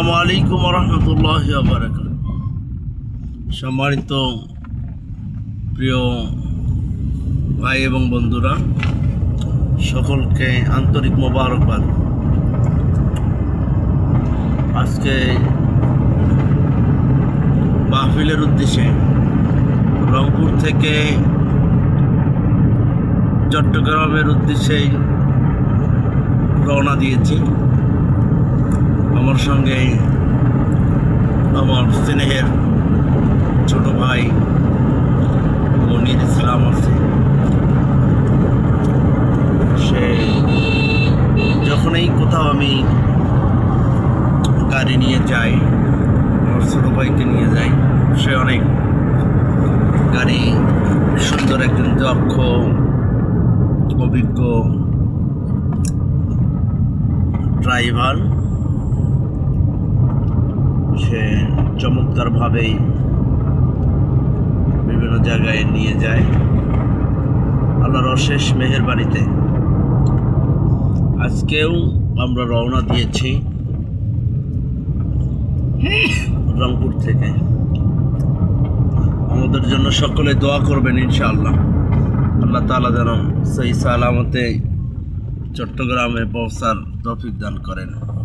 আসসালামু আলাইকুম রহমতুল্লাহ সম্মানিত প্রিয় ভাই এবং বন্ধুরা, সকলকে আন্তরিক মোবারকবাদ। আজকে মাহফিলের উদ্দেশ্যে রংপুর থেকে চট্টগ্রামের উদ্দেশ্যেই রওনা দিয়েছি। আমার সঙ্গে আমার স্নেহের ছোট ভাই মনির ইসলাম আছে। সে যখনই কোথাও আমি গাড়ি নিয়ে যাই, আমার ছোট ভাইকে নিয়ে যাই, সে অনেক গাড়ি সুন্দর একজন দক্ষ, অভিজ্ঞ ড্রাইভার। সে চমৎকারভাবেই বিভিন্ন জায়গায় নিয়ে যায়। আল্লাহর অশেষ মেহেরবাড়িতে আজকেও আমরা রওনা দিয়েছি রংপুর থেকে। আমাদের জন্য সকলে দোয়া করবেন ইনশাআল্লাহ। আল্লাহ তাআলা যেন সেই সালামতে চট্টগ্রামে পৌঁছার তৌফিক দান করেন।